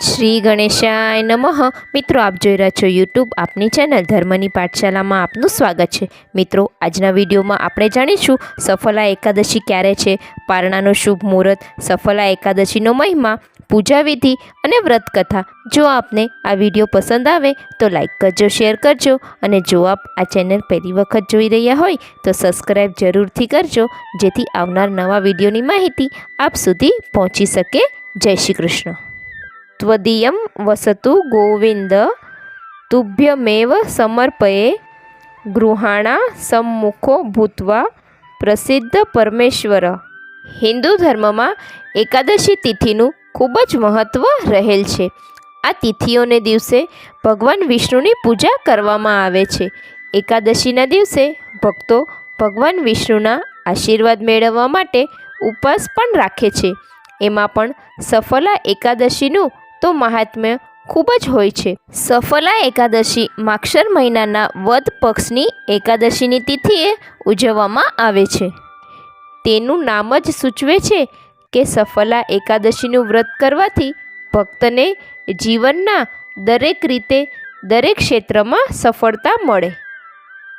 શ્રી ગણેશાય નમઃ. મિત્રો, આપ જોઈ રહ્યા છો યુટ્યુબ આપની ચેનલ ધર્મની પાઠશાલામાં આપનું સ્વાગત છે. મિત્રો, આજના વિડીયોમાં આપણે જાણીશું સફલા એકાદશી ક્યારે છે, પારણાનો શુભ મુહૂર્ત, સફલા એકાદશીનો મહિમા પૂજા વિધિ અને વ્રત કથા જો આપને આ વીડિયો પસંદ આવે, તો લાઇક કરજો, શેર કરજો અને જો આપ આ ચેનલ પહેલી વખત જોઈ રહ્યા હોય, તો સબસ્ક્રાઈબ જરૂરથી કરજો, જેથી આવનાર નવા વિડીયોની માહિતી આપ સુધી પહોંચી શકે. જય શ્રી કૃષ્ણ. ત્વદીયમ વસતુ ગોવિંદ તુભ્યમેવ સમર્પયે ગૃહાણા સમ્મુખો ભૂતવા પ્રસિદ્ધ પરમેશ્વર હિન્દુ ધર્મમાં એકાદશી તિથિનું ખૂબ જ મહત્ત્વ રહેલ છે। આ તિથિઓને દિવસે ભગવાન વિષ્ણુની પૂજા કરવામાં આવે છે। એકાદશીના દિવસે ભક્તો ભગવાન વિષ્ણુના આશીર્વાદ મેળવવા માટે ઉપવાસ પણ રાખે છે। એમાં પણ સફલા એકાદશીનું તો મહાત્મ્ય ખૂબ જ હોય છે. સફલા એકાદશી માક્ષર મહિનાના વદ પક્ષની એકાદશીની તિથિએ ઉજવવામાં આવે છે. તેનું નામ જ સૂચવે છે કે સફલા એકાદશીનું વ્રત કરવાથી ભક્તને જીવનના દરેક રીતે દરેક ક્ષેત્રમાં સફળતા મળે.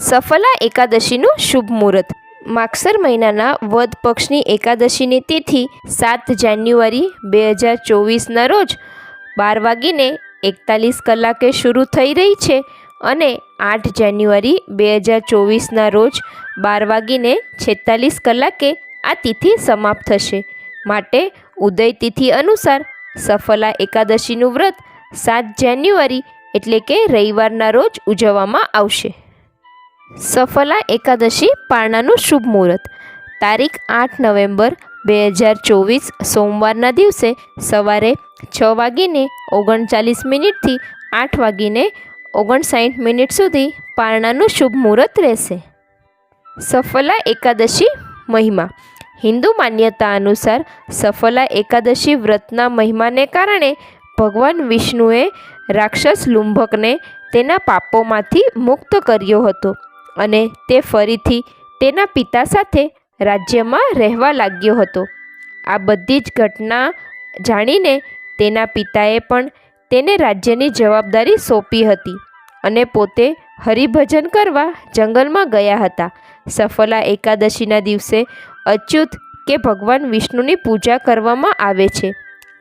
સફલા એકાદશીનું શુભ મુહૂર્ત. માગસર મહિનાના વદ પક્ષની એકાદશીની તિથિ સાત જાન્યુઆરી બે હજાર ચોવીસના રોજ બાર વાગીને એકતાલીસ કલાકે શરૂ થઈ રહી છે અને આઠ જાન્યુઆરી બે હજાર ચોવીસના રોજ બાર વાગીને છેતાલીસ કલાકે આ તિથિ સમાપ્ત થશે. માટે ઉદય તિથિ અનુસાર સફલા એકાદશીનું વ્રત સાત જાન્યુઆરી એટલે કે રવિવારના રોજ ઉજવવામાં આવશે. સફલા એકાદશી પારણાનું શુભ મુહૂર્ત. તારીખ આઠ નવેમ્બર બે હજાર ચોવીસ સોમવારના દિવસે સવારે છ વાગીને ઓગણચાલીસ મિનિટથી આઠ વાગીને ઓગણસાઠ મિનિટ સુધી પારણાનું શુભ મુહૂર્ત રહેશે. સફલા એકાદશી મહિમા. હિન્દુ માન્યતા અનુસાર સફલા એકાદશી વ્રતના મહિમાને કારણે ભગવાન વિષ્ણુએ રાક્ષસ લુંભકને તેના પાપોમાંથી મુક્ત કર્યો હતો અને તે ફરીથી તેના પિતા સાથે રાજ્યમાં રહેવા લાગ્યો હતો. આ બધી જ ઘટના જાણીને તેના પિતાએ પણ તેને રાજ્યની જવાબદારી સોંપી હતી અને પોતે હરિભજન કરવા જંગલમાં ગયા હતા. સફલા એકાદશીના દિવસે અચ્યુત કે ભગવાન વિષ્ણુની પૂજા કરવામાં આવે છે.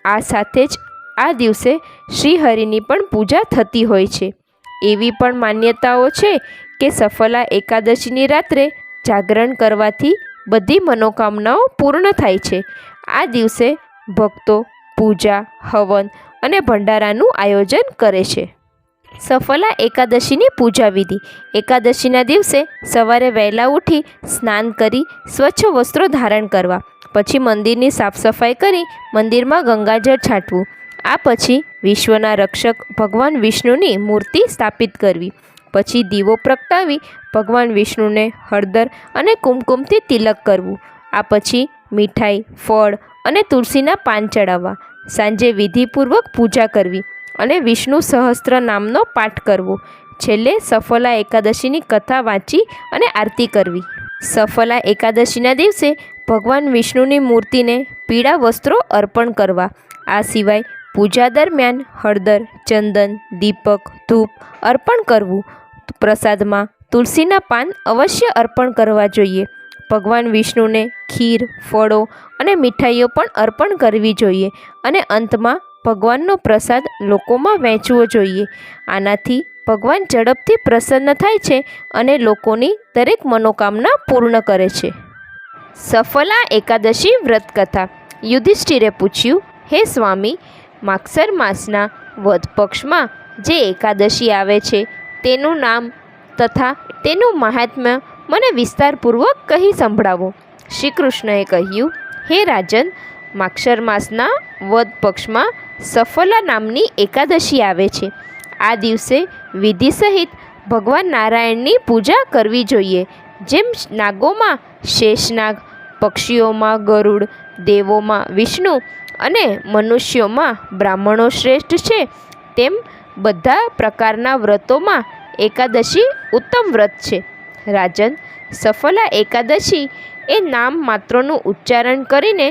આ સાથે જ આ દિવસે શ્રીહરિની પણ પૂજા થતી હોય છે. એવી પણ માન્યતાઓ છે કે સફલા એકાદશીની રાત્રે જાગરણ કરવાથી બધી મનોકામનાઓ પૂર્ણ થાય છે. આ દિવસે ભક્તો પૂજા, હવન અને ભંડારાનું આયોજન કરે છે. સફલા એકાદશીની પૂજા વિધિ. એકાદશીના દિવસે સવારે વહેલા ઉઠી સ્નાન કરી સ્વચ્છ વસ્ત્રો ધારણ કરવા, પછી મંદિરની સાફ સફાઈ કરી મંદિરમાં ગંગાજળ છાંટવું. આ પછી વિશ્વના રક્ષક ભગવાન વિષ્ણુની મૂર્તિ સ્થાપિત કરવી. પછી દીવો પ્રગટાવી ભગવાન વિષ્ણુને હળદર અને કુમકુમથી તિલક કરવું. આ પછી મીઠાઈ, ફળ અને તુલસીના પાન ચડાવવા. સાંજે વિધિપૂર્વક પૂજા કરવી અને વિષ્ણુ સહસ્ત્ર નામનો પાઠ કરવો. છેલ્લે સફલા એકાદશીની કથા વાંચી અને આરતી કરવી. સફલા એકાદશીના દિવસે ભગવાન વિષ્ણુની મૂર્તિને પીળા વસ્ત્રો અર્પણ કરવા. આ સિવાય પૂજા દરમિયાન હળદર, ચંદન, દીપક, ધૂપ અર્પણ કરવું. પ્રસાદમાં તુલસીના પાન અવશ્ય અર્પણ કરવા જોઈએ. ભગવાન વિષ્ણુને ખીર, ફળો અને મીઠાઈઓ પણ અર્પણ કરવી જોઈએ અને અંતમાં ભગવાનનો પ્રસાદ લોકોમાં વહેંચવો જોઈએ. આનાથી ભગવાન ઝડપથી પ્રસન્ન થાય છે અને લોકોની દરેક મનોકામના પૂર્ણ કરે છે. સફલા એકાદશી વ્રત કથા યુધિષ્ઠિરે પૂછ્યું, હે સ્વામી, માગસર માસના વધ પક્ષમાં જે એકાદશી આવે છે તેનું નામ તથા તેનું મહાત્મ્ય મને વિસ્તારપૂર્વક કહી સંભળાવો. શ્રી કૃષ્ણએ કહ્યું, હે રાજન, માક્ષર માસના વદ પક્ષમાં સફલા નામની એકાદશી આવે છે. આ દિવસે વિધિ સહિત ભગવાન નારાયણની પૂજા કરવી જોઈએ. જેમ નાગોમાં શેષનાગ, પક્ષીઓમાં ગરુડ, દેવોમાં વિષ્ણુ અને મનુષ્યોમાં બ્રાહ્મણો શ્રેષ્ઠ છે, તેમ બધા પ્રકારના વ્રતોમાં એકાદશી ઉત્તમ વ્રત છે. રાજન, સફલા એકાદશી એ નામ માત્રનું ઉચ્ચારણ કરીને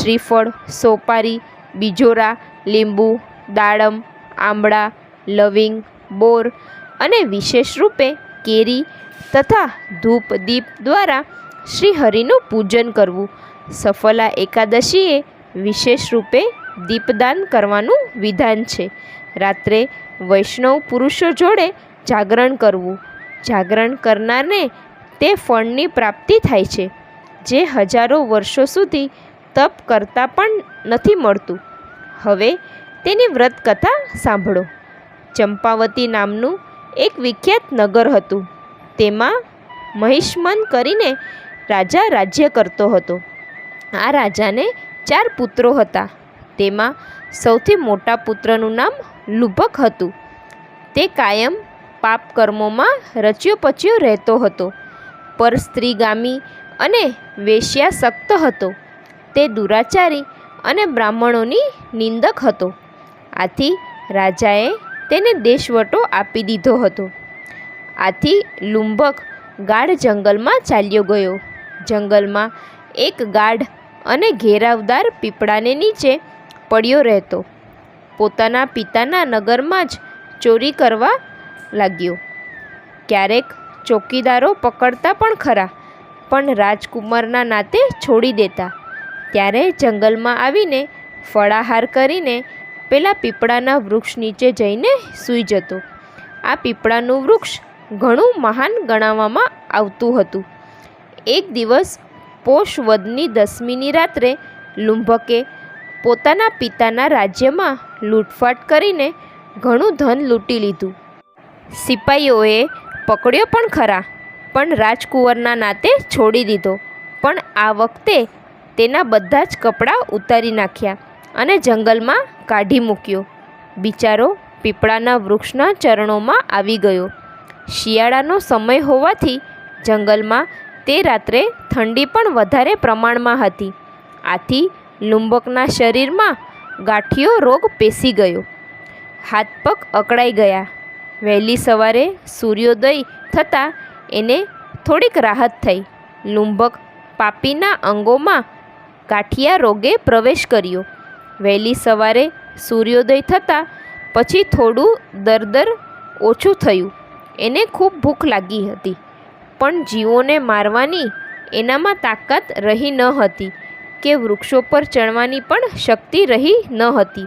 શ્રીફળ, સોપારી, બીજોરા, લીંબુ, દાડમ, આંબળા, લવિંગ, બોર અને વિશેષ રૂપે કેરી તથા ધૂપ દીપ દ્વારા શ્રીહરિનું પૂજન કરવું. સફલા એકાદશીએ વિશેષ રૂપે દીપદાન કરવાનું વિધાન છે. રાત્રે વૈષ્ણવ પુરુષો જોડે જાગરણ કરવું. જાગરણ કરનારને તે ફળની પ્રાપ્તિ થાય છે, જે હજારો વર્ષો સુધી તપ કરતાં પણ નથી મળતું. હવે તેની વ્રત કથા સાંભળો. ચંપાવતી નામનું એક વિખ્યાત નગર હતું. તેમાં મહિષ્મન કરીને રાજા રાજ્ય કરતો હતો. આ રાજાને ચાર પુત્રો હતા. તેમાં સૌથી મોટા પુત્રનું નામ લુભક હતું. તે કાયમ પાપ કર્મોમાં રચ્યો પચ્યો રહેતો હતો. પર સ્ત્રીગામી અને વેશ્યાસક્ત હતો. તે દુરાચારી અને બ્રાહ્મણોની નિંદક હતો. આથી રાજાએ તેને દેશવટો આપી દીધો હતો. આથી લુંબક ગાઢ જંગલમાં ચાલ્યો ગયો. જંગલમાં એક ગાઢ અને ઘેરાવદાર પીપળાને નીચે પડ્યો રહેતો. પોતાના પિતાના નગરમાં જ ચોરી કરવા લાગ્યો. ક્યારેક ચોકીદારો પકડતા પણ ખરા, પણ રાજકુમારના નાતે છોડી દેતા. ત્યારે જંગલમાં આવીને ફળાહાર કરીને પેલા પીપળાના વૃક્ષ નીચે જઈને સૂઈ જતો. આ પીપળાનું વૃક્ષ ઘણું મહાન ગણાવવામાં આવતું હતું. એક દિવસ પોષ વદની દસમીની રાત્રે લુંભકે પોતાના પિતાના રાજ્યમાં લૂંટફાટ કરીને ઘણું ધન લૂંટી લીધું. સિપાઈઓએ પકડ્યો પણ ખરા, પણ રાજકુંવરના નાતે છોડી દીધો. પણ આ વખતે તેના બધા જ કપડાં ઉતારી નાખ્યા અને જંગલમાં કાઢી મૂક્યો. બિચારો પીપળાના વૃક્ષના ચરણોમાં આવી ગયો. શિયાળાનો સમય હોવાથી જંગલમાં તે રાત્રે ઠંડી પણ વધારે પ્રમાણમાં હતી. આથી લુંબકના શરીરમાં ગાંઠિયો રોગ પેસી ગયો. હાથ પગ અકળાઈ ગયા. વહેલી સવારે સૂર્યોદય થતાં એને થોડીક રાહત થઈ. લુંબક પાપીના અંગોમાં ગાંઠિયા રોગે પ્રવેશ કર્યો. વહેલી સવારે સૂર્યોદય થતાં પછી થોડું દરદર ઓછું થયું. એને ખૂબ ભૂખ લાગી હતી. પણ જીવોને મારવાની એનામાં તાકાત રહી ન હતી કે વૃક્ષો પર ચડવાની પણ શક્તિ રહી ન હતી.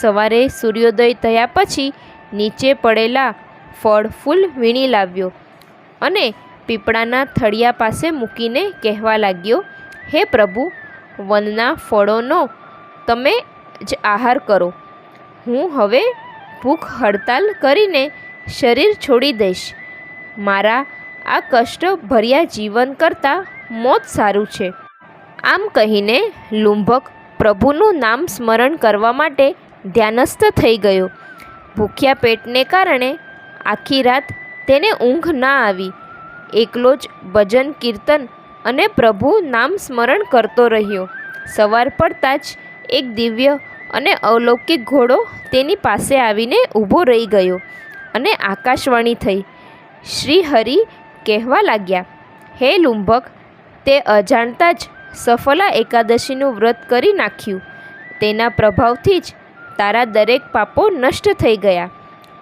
સવારે સૂર્યોદય થયા પછી નીચે પડેલા ફળ ફૂલ વીણી લાવ્યો અને પીપળાના થળિયા પાસે મૂકીને કહેવા લાગ્યો, હે પ્રભુ, વનના ફળોનો તમે જ આહાર કરો. હું હવે ભૂખ હડતાલ કરીને શરીર છોડી દઈશ. મારા આ કષ્ટ ભર્યા જીવન કરતાં મોત સારું છે. આમ કહીને લુંભક પ્રભુનું નામ સ્મરણ કરવા માટે ધ્યાનસ્થ થઈ ગયો. ભૂખ્યા પેટને કારણે આખી રાત તેને ઊંઘ ના આવી. એકલો જ ભજન, કીર્તન અને પ્રભુ નામ સ્મરણ કરતો રહ્યો. સવાર પડતાં જ એક દિવ્ય અને અલૌકિક ઘોડો તેની પાસે આવીને ઊભો રહી ગયો અને આકાશવાણી થઈ. શ્રી હરિ કહેવા લાગ્યા, હે લુંભક, તે અજાણતા જ સફલા એકાદશીનું વ્રત કરી નાખ્યું. તેના પ્રભાવથી જ તારા દરેક પાપો નષ્ટ થઈ ગયા.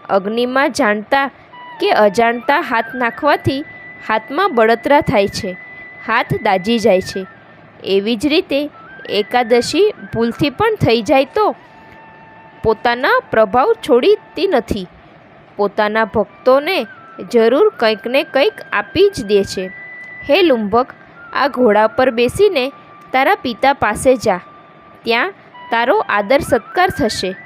અગ્નિમાં જાણતા કે અજાણતા હાથ નાખવાથી હાથમાં બળતરા થાય છે. હાથ દાજી જાય છે. એવી જ રીતે એકાદશી ભૂલથી પણ થઈ જાય તો પોતાના પ્રભાવ છોડીતી નથી. પોતાના ભક્તોને જરૂર કંઈક ને કંઈક આપી જ દે છે. હે લુંભક આ ઘોડા પર બેસીને તારા પિતા પાસે જા. ત્યાં તારો આદર સત્કાર થશે,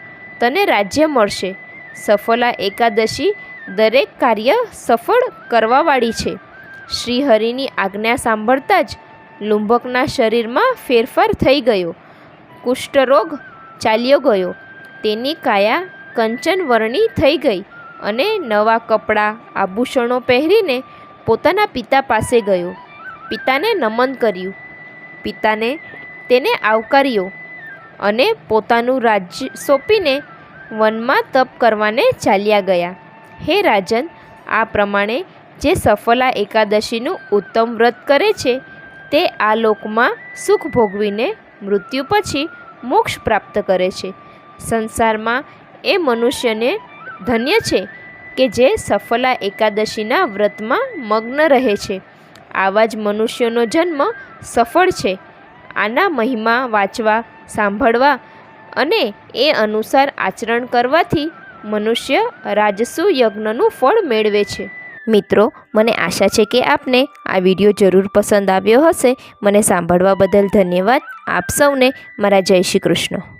તને રાજ્ય મળશે. સફલા એકાદશી દરેક કાર્ય સફળ કરવાવાળી છે. શ્રીહરિની આજ્ઞા સાંભળતા જ લુંબકના શરીરમાં ફેરફાર થઈ ગયો. કુષ્ઠરોગ ચાલ્યો ગયો. તેની કાયા કંચન વર્ણી થઈ ગઈ અને નવા કપડાં, આભૂષણો પહેરીને પોતાના પિતા પાસે ગયો. પિતાને નમન કર્યું. પિતાને તેને આવકાર્યો. અને પોતાનું રાજ્ય સોંપીને વનમાં તપ કરવાને ચાલ્યા ગયા. હે રાજન, આ પ્રમાણે જે સફલા એકાદશીનું ઉત્તમ વ્રત કરે છે, તે આ લોકમાં સુખ ભોગવીને મૃત્યુ પછી મોક્ષ પ્રાપ્ત કરે છે. સંસારમાં એ મનુષ્યને ધન્ય છે કે જે સફલા એકાદશીના વ્રતમાં મગ્ન રહે છે. આવા જ મનુષ્યનો જન્મ સફળ છે. આના મહિમા વાંચવા સાંભળવા અને એ અનુસાર આચરણ કરવાથી મનુષ્ય રાજસુ યજ્ઞનું ફળ મેળવે છે. મિત્રો, મને આશા છે કે આપને આ વીડિયો જરૂર પસંદ આવ્યો હશે. મને સાંભળવા બદલ ધન્યવાદ. આપ સૌને મારા જય શ્રી કૃષ્ણ.